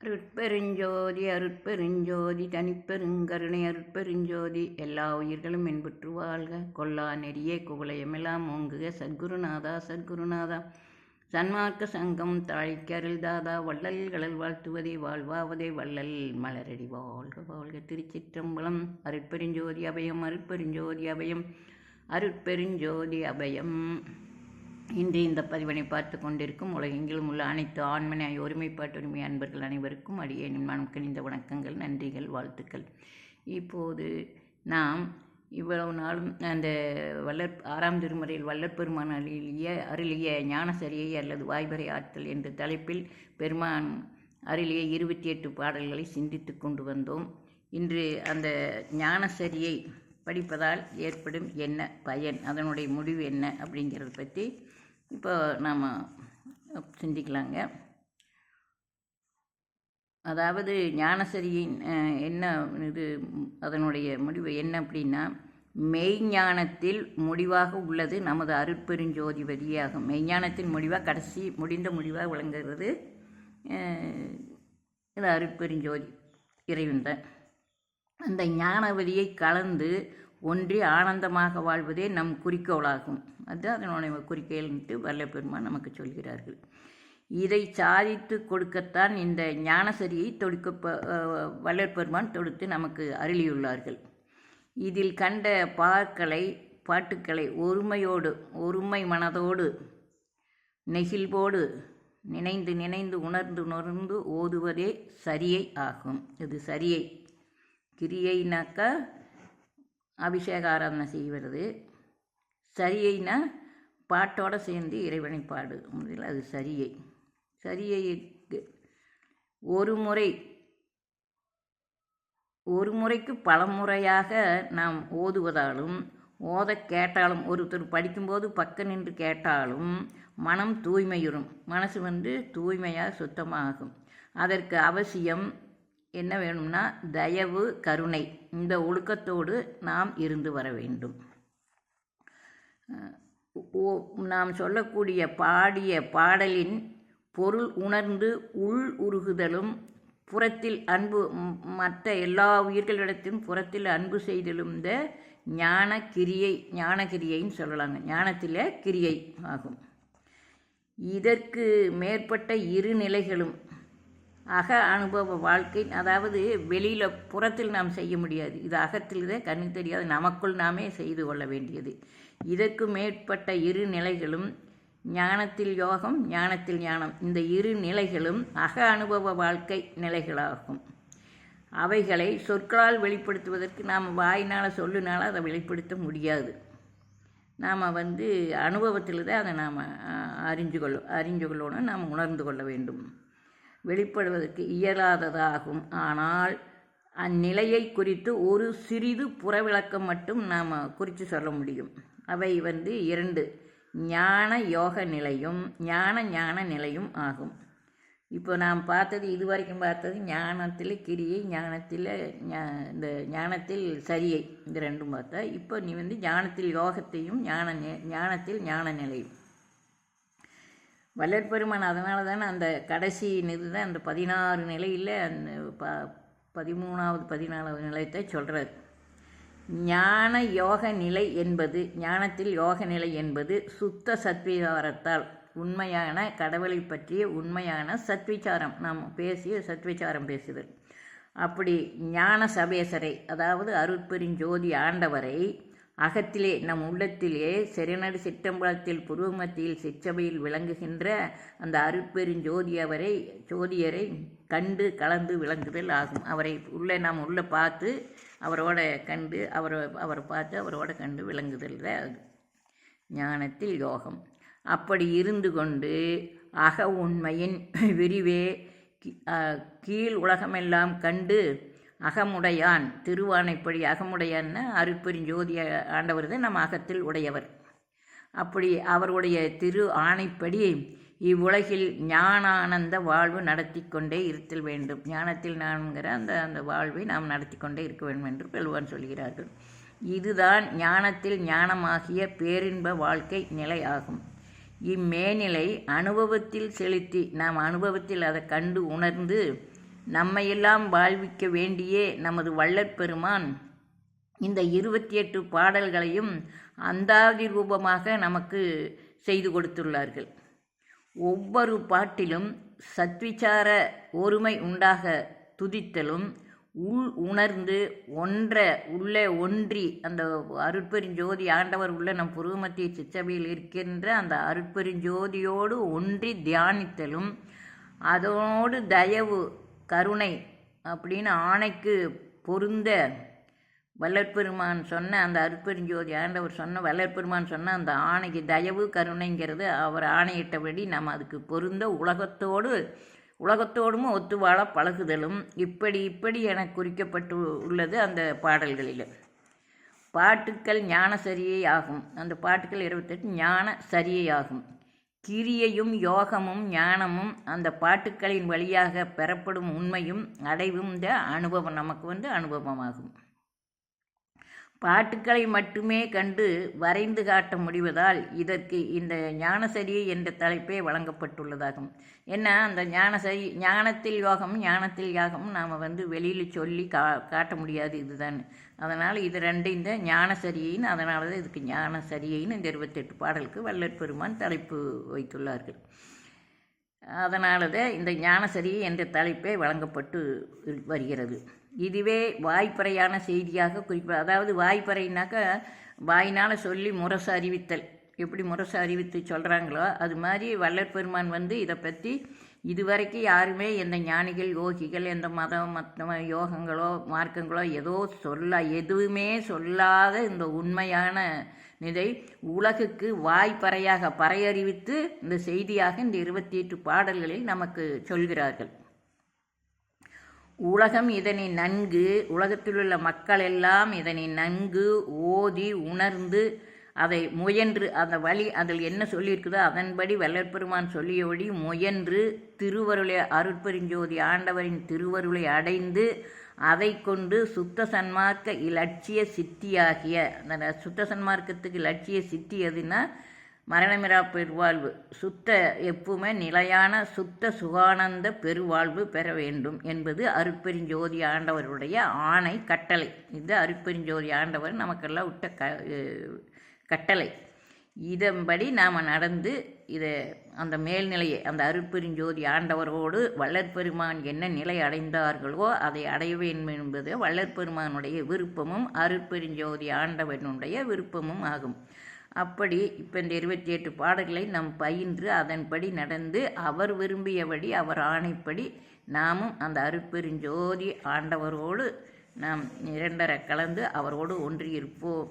அருட்பெருஞ்சோதி அருட்பெருஞ்சோதி தனிப்பெருங்கருணை அருட்பெருஞ்சோதி எல்லா உயிர்களும் இன்புற்று வாழ்க. கொல்லா நெறிய குவளையமெல்லாம் ஓங்குக. சத்குருநாதா சத்குருநாதா சன்மார்க்க சங்கம் தாழிக்கு அருள்தாதா வள்ளல்களில் வாழ்த்துவதே வாழ்வாவதே வள்ளல் மலரடி வாழ்க வாழ்க. திருச்சிற்றம்பலம் அருட்பெருஞ்சோதி அபயம் அருட்பெருஞ்சோதி அபயம் அருட்பெருஞ்சோதி அபயம். இன்று இந்த பதிவனை பார்த்து கொண்டிருக்கும் உலகெங்கிலும் உள்ள அனைத்து ஆண்மனை ஒருமைப்பாட்டுரிமை அன்பர்கள் அனைவருக்கும் அடியேனும் மனம் கணிந்த வணக்கங்கள் நன்றிகள் வாழ்த்துக்கள். இப்போது நாம் இவ்வளவு நாளும் அந்த வல்லற் ஆறாம் திருமுறையில் வல்லற்பெருமான் அருளிய அருளிய ஞானசரியை அல்லது வாய்வரை ஆற்றல் என்ற தலைப்பில் பெருமான் அருளிய இருபத்தி எட்டு பாடல்களை சிந்தித்து கொண்டு வந்தோம். இன்று அந்த ஞானசரியை படிப்பதால் ஏற்படும் என்ன பயன் அதனுடைய முடிவு என்ன அப்படிங்கிறத பற்றி இப்போ நாம் சிந்திக்கலாங்க. அதாவது ஞானசரியின் என்ன இது அதனுடைய முடிவு என்ன அப்படின்னா மெய்ஞானத்தில் முடிவாக உள்ளது நமது அருட்பெருஞ்சோதி வரியாகும் மெய்ஞானத்தின் முடிவாக கடைசி முடிந்த முடிவாக விளங்குகிறது இது அருட்பெருஞ்சோதி இறைவன் தான். அந்த ஞானவதியை கலந்து ஒன்றி ஆனந்தமாக வாழ்வதே நம் குறிக்கோளாகும். அது அதனுடைய குறிக்கோள்ன்ட்டு வல்லபெருமான் நமக்கு சொல்கிறார்கள். இதை சாதித்து கொடுக்கத்தான் இந்த ஞானசரியை தொடுக்க வல்லற்பெருமான் தொடுத்து நமக்கு அருளியுள்ளார்கள். இதில் கண்ட பாக்களை பாட்டுக்களை ஒருமையோடு ஒருமை மனதோடு நெகிழ்வோடு நினைந்து நினைந்து உணர்ந்து உணர்ந்து ஓதுவதே சரியை ஆகும். இது சரியை கிரியைனாக்கா அபிஷேக ஆராதனை செய்வது சரியைனா பாட்டோடு சேர்ந்து இறைவனை பாடு. முதலில் அது சரியை. சரியைக்கு ஒரு முறை ஒரு முறைக்கு பல முறையாக நாம் ஓதுவதாலும் ஓத கேட்டாலும் ஒருத்தர் படிக்கும்போது பக்க நின்று கேட்டாலும் மனம் தூய்மையுறும். மனசு வந்து தூய்மையாக சுத்தமாகும். அதற்கு அவசியம் என்ன வேணும்னா தயவு கருணை. இந்த ஒழுக்கத்தோடு நாம் இருந்து வர வேண்டும். ஓ- நாம் சொல்லக்கூடிய பாடிய பாடலின் பொருள் உணர்ந்து உள் உருகுதலும் புறத்தில் அன்பு மற்ற எல்லா உயிர்களிடத்திலும் புறத்தில் அன்பு செய்தலும் இந்த ஞான கிரியை ஞான கிரியைன்னு சொல்லலாங்க. ஞானத்தில் கிரியை ஆகும். இதற்கு மேற்பட்ட இரு நிலைகளும் அக அனுபவ வாழ்க்கை அதாவது வெளியில் புறத்தில் நாம் செய்ய முடியாது. இது அகத்தில் தான் கண்ணுக்கு தெரியாது நமக்குள் நாமே செய்து கொள்ள வேண்டியது. இதற்கு மேற்பட்ட இரு நிலைகளும் ஞானத்தில் யோகம் ஞானத்தில் ஞானம். இந்த இரு நிலைகளும் அக அனுபவ வாழ்க்கை நிலைகளாகும். அவைகளை சொற்களால் வெளிப்படுத்துவதற்கு நாம் வாயினால் சொல்லுனால அதை வெளிப்படுத்த முடியாது. நாம் வந்து அனுபவத்தில் தான் அதை நாம் அறிஞ்சு கொள்ள அறிஞ்சு கொள்ளணும் நாம் உணர்ந்து கொள்ள வேண்டும். வெளிப்படுவதற்கு இயலாததாகும். ஆனால் அந்நிலையை குறித்து ஒரு சிறிது புறவிளக்கம் மட்டும் நாம் குறித்து சொல்ல முடியும். அவை வந்து இரண்டு ஞான யோக நிலையும் ஞான ஞான நிலையும் ஆகும். இப்போ நாம் பார்த்தது இதுவரைக்கும் பார்த்தது ஞானத்தில் கிரியை ஞானத்தில் ஞா- இந்த ஞானத்தில் சரியை இந்த ரெண்டும் பார்த்தா இப்போ நீ வந்து ஞானத்தில் யோகத்தையும் ஞான ஞானத்தில் ஞான நிலையும். வள்ளற்பெருமான் அதனால தானே அந்த கடைசி இது தான் அந்த பதினாறு நிலையில் அந்த ப பதிமூணாவது பதினாலாவது நிலையத்தை சொல்கிறார் ஞான யோக நிலை என்பது ஞானத்தில் யோக நிலை என்பது சுத்த சத்விகாரத்தால் உண்மையான கடவுளை பற்றிய உண்மையான சத்விச்சாரம் நாம் பேசிய சத்விச்சாரம் பேசுதல். அப்படி ஞான சபேசரை அதாவது அருட்பெருஞ்சோதி ஆண்டவரை அகத்திலே நம் உள்ளத்திலே செருநடு சிற்றம்பலத்தில் புருவமத்தியில் சிற்றபையில் விளங்குகின்ற அந்த அருட்பெருஞ்சோதியவரை ஜோதியரை கண்டு கலந்து விளங்குதல் ஆகும். அவரை உள்ளே நாம் உள்ளே பார்த்து அவரோட கண்டு அவரை அவரை பார்த்து அவரோட கண்டு விளங்குதல் தான் ஞானத்தில் யோகம். அப்படி இருந்து கொண்டு அக உண்மையின் விரிவே கி- கீழ் உலகமெல்லாம் கண்டு அகமுடையான். திருவானைப்படி அகமுடையான்னா அருட்பெருஞ்சோதி ஆண்டவர் தான் நம்ம அகத்தில் உடையவர். அப்படி அவருடைய திரு ஆணைப்படி இவ்வுலகில் ஞானானந்த வாழ்வு நடத்தி கொண்டே இருத்தல் வேண்டும். ஞானத்தில் நான்கிற அந்த அந்த வாழ்வை நாம் நடத்தி கொண்டே இருக்க வேண்டும் என்று பெல்வான் சொல்கிறார்கள். இதுதான் ஞானத்தில் ஞானமாகிய பேரின்ப வாழ்க்கை நிலை ஆகும் இம்மேநிலை அனுபவத்தில் செலுத்தி நாம் அனுபவத்தில் அதை கண்டு உணர்ந்து நம்மையெல்லாம் வாழ்விக்க வேண்டியே நமது வள்ளற்பெருமான் இந்த இருபத்தி எட்டு பாடல்களையும் அந்தாதி ரூபமாக நமக்கு செய்து கொடுத்துள்ளார்கள். ஒவ்வொரு பாட்டிலும் சத்விச்சார ஒருமை உண்டாக துதித்தலும் உள் உணர்ந்து ஒன்ற உள்ளே ஒன்றி அந்த அருட்பெருஞ்சோதி ஆண்டவர் உள்ள நம் புருவமத்திய சிச்சபையில் இருக்கின்ற அந்த அருட்பெருஞ்சோதியோடு ஒன்றி தியானித்தலும் அதோடு தயவு கருணை அப்படின்னு ஆணைக்கு பொருந்த வல்லற்பெருமான் சொன்ன அந்த அருட்பெருஞ்சோதி ஆண்டவர் சொன்ன வல்லற்பெருமான் சொன்ன அந்த ஆணைக்கு தயவு கருணைங்கிறது அவர் ஆணையிட்டபடி நம்ம அதுக்கு பொருந்த உலகத்தோடு உலகத்தோடும் ஒத்து வாழ பழகுதலும். இப்படி இப்படி என குறிக்கப்பட்டு உள்ளது அந்த பாடல்களில். பாட்டுக்கள் ஞான சரியை ஆகும். அந்த பாட்டுக்கள் இருபத்தெட்டு ஞான சரியை ஆகும். கிரியையும் யோகமும் ஞானமும் அந்த பாட்டுக்களின் வழியாக பெறப்படும் உண்மையும் அடைவும் இந்த அனுபவம். நமக்கு வந்து அனுபவமாகும். பாட்டுக்களை மட்டுமே கண்டு வரைந்து காட்ட முடிவதால் இதற்கு இந்த ஞானசரி என்ற தலைப்பே வழங்கப்பட்டுள்ளதாகும். ஏன்னா அந்த ஞானசரி ஞானத்தில் யோகம் ஞானத்தில் யாகம் நாம் வந்து வெளியில் சொல்லி கா காட்ட முடியாது இதுதான். அதனால் இது ரெண்டு இந்த ஞானசரியைன்னு அதனால தான் இதுக்கு ஞானசரியைன்னு இந்த இருபத்தெட்டு பாடலுக்கு வல்லற் பெருமான் தலைப்பு வைத்துள்ளார்கள். அதனால தான் இந்த ஞானசரி என்ற தலைப்பே வழங்கப்பட்டு வருகிறது. இதுவே வாய்ப்பறையான செய்தியாக குறிப்பிட அதாவது வாய்ப்பறைனாக்கா வாயினால் சொல்லி முரசு அறிவித்தல். எப்படி முரசு அறிவித்து சொல்கிறாங்களோ அது மாதிரி வள்ளற் பெருமான் வந்து இதை பற்றி இதுவரைக்கும் யாருமே எந்த ஞானிகள் யோகிகள் எந்த மதம் மற்ற யோகங்களோ மார்க்கங்களோ ஏதோ சொல்ல எதுவுமே சொல்லாத இந்த உண்மையான இதை உலகுக்கு வாய்ப்பறையாக பறையறிவித்து இந்த செய்தியாக இந்த இருபத்தி எட்டு பாடல்களில் நமக்கு சொல்கிறார்கள். உலகம் இதனை நன்கு உலகத்திலுள்ள மக்கள் எல்லாம் இதனை நன்கு ஓதி உணர்ந்து அதை முயன்று அந்த வழி அதில் என்ன சொல்லியிருக்குதோ அதன்படி வல்லற்பெருமான் சொல்லியபடி முயன்று திருவருளை அருட்பெருஞ்சோதி ஆண்டவரின் திருவருளை அடைந்து அதை கொண்டு சுத்த சன்மார்க்க இலட்சிய சித்தியாகிய அந்த சுத்த சன்மார்க்கத்துக்கு இலட்சிய சித்தி எதுன்னா மரணமிரா பெருவாழ்வு. சுத்த எப்பவுமே நிலையான சுத்த சுகானந்த பெருவாழ்வு பெற வேண்டும் என்பது அருட்பெருஞ்சோதி ஆண்டவருடைய ஆணை கட்டளை. இது அருட்பெருஞ்சோதி ஆண்டவர் நமக்கெல்லாம் விட்ட க கட்டளை. இதன்படி நாம் நடந்து இதை அந்த மேல்நிலையை அந்த அருட்பெருஞ்சோதி ஆண்டவரோடு வள்ளற்பெருமான் என்ன நிலை அடைந்தார்களோ அதை அடைய வேண்டும் என்பது வள்ளற்பெருமானுடைய விருப்பமும் அருட்பெருஞ்சோதி ஆண்டவனுடைய விருப்பமும் ஆகும். அப்படி இப்போ இந்த இருபத்தி எட்டு பாடல்களை நாம் பயின்று அதன்படி நடந்து அவர் விரும்பியபடி அவர் ஆணைப்படி நாமும் அந்த அருப்பெருஞ்சோதி ஆண்டவரோடு நாம் இரண்டரை கலந்து அவரோடு ஒன்றியிருப்போம்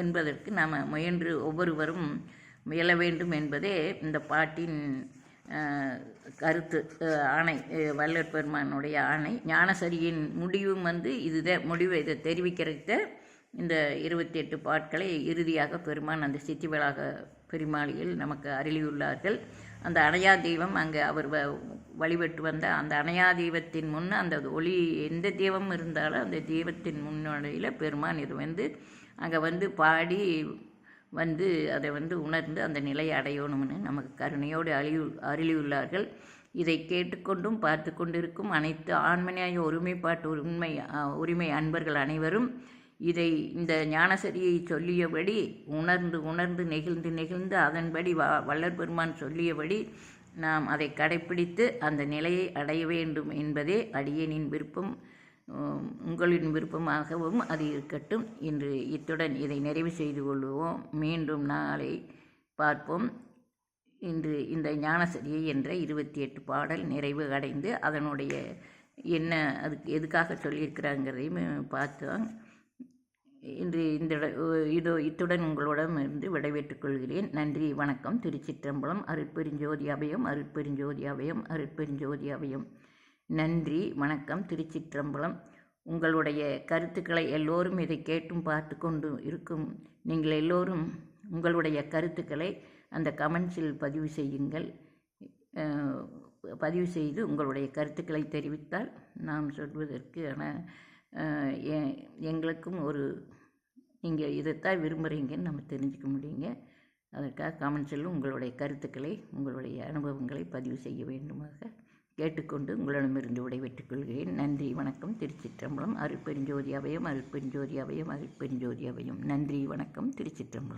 என்பதற்கு நாம் முயன்று ஒவ்வொருவரும் முயல வேண்டும் என்பதே இந்த பாட்டின் கருத்து ஆணை வல்லற்பெருமானுடைய ஆணை. ஞானசரியின் முடிவும் வந்து இதுதான் முடிவு இதை தெரிவிக்கிறத இந்த இருபத்தி எட்டு பாட்களை இறுதியாக பெருமான் அந்த சித்திவளாக பெருமாளியில் நமக்கு அருளியுள்ளார்கள். அந்த அணையா தெய்வம் அங்கே அவர் வ வழிபட்டு வந்த அந்த அணையா தெய்வத்தின் முன் அந்த ஒளி எந்த தெய்வம் இருந்தாலும் அந்த தெய்வத்தின் முன்னோடையில் பெருமான் இது வந்து அங்கே வந்து பாடி வந்து அதை வந்து உணர்ந்து அந்த நிலையை அடையணும்னு நமக்கு கருணையோடு அழிவு அருளியுள்ளார்கள். இதை கேட்டுக்கொண்டும் பார்த்து கொண்டிருக்கும் அனைத்து ஆண்மனையாய ஒருமைப்பாட்டு உண்மை உரிமை அன்பர்கள் அனைவரும் இதை இந்த ஞானசரியை சொல்லியபடி உணர்ந்து உணர்ந்து நெகிழ்ந்து நெகிழ்ந்து அதன்படி வ வள்ளற் பெருமான் சொல்லியபடி நாம் அதை கடைப்பிடித்து அந்த நிலையை அடைய வேண்டும் என்பதே அடியனின் விருப்பம். உங்களின் விருப்பமாகவும் அது இருக்கட்டும். இன்று இத்துடன் இதை நிறைவு செய்து கொள்வோம். மீண்டும் நாளை பார்ப்போம். இன்று இந்த ஞானசரியை என்ற இருபத்தி எட்டு பாடல் நிறைவு அடைந்து அதனுடைய என்ன அதுக்கு எதுக்காக சொல்லியிருக்கிறாங்கிறதையும் பார்த்தோம் இன்று இந்த இது இத்துடன் உங்களிடம் இருந்து விடைபெற்றுக் கொள்கிறேன். நன்றி வணக்கம். திருச்சிற்றம்பலம் அருட்பெருஞ்சோதி அபயம் அருட்பெருஞ்சோதி அபயம் அருட்பெருஞ்சோதி அபயம். நன்றி வணக்கம். திருச்சிற்றம்பலம். உங்களுடைய கருத்துக்களை எல்லோரும் இதை கேட்டும் பார்த்து கொண்டு இருக்கும். நீங்கள் எல்லோரும் உங்களுடைய கருத்துக்களை அந்த கமெண்ட்ஸில் பதிவு செய்யுங்கள். பதிவு செய்து உங்களுடைய கருத்துக்களை தெரிவித்தால் நாம் சொல்வதற்கு ஆனால் எங்களுக்கும் ஒரு நீங்கள் இதைத்தான் விரும்புகிறீங்கன்னு நம்ம தெரிஞ்சுக்க முடியுங்க. அதற்காக கமெண்ட்ஸில் உங்களுடைய கருத்துக்களை உங்களுடைய அனுபவங்களை பதிவு செய்ய வேண்டுமாக கேட்டுக்கொண்டு உங்களிடமிருந்து விடைபெற்றுக் கொள்கிறேன். நன்றி வணக்கம். திருச்சிற்றம்பலம் அருட்பெருஞ்சோதி அபயம் அருட்பெருஞ்சோதி அபயம் அருட்பெருஞ்சோதி அபயம். நன்றி வணக்கம். திருச்சிற்றம்பலம்.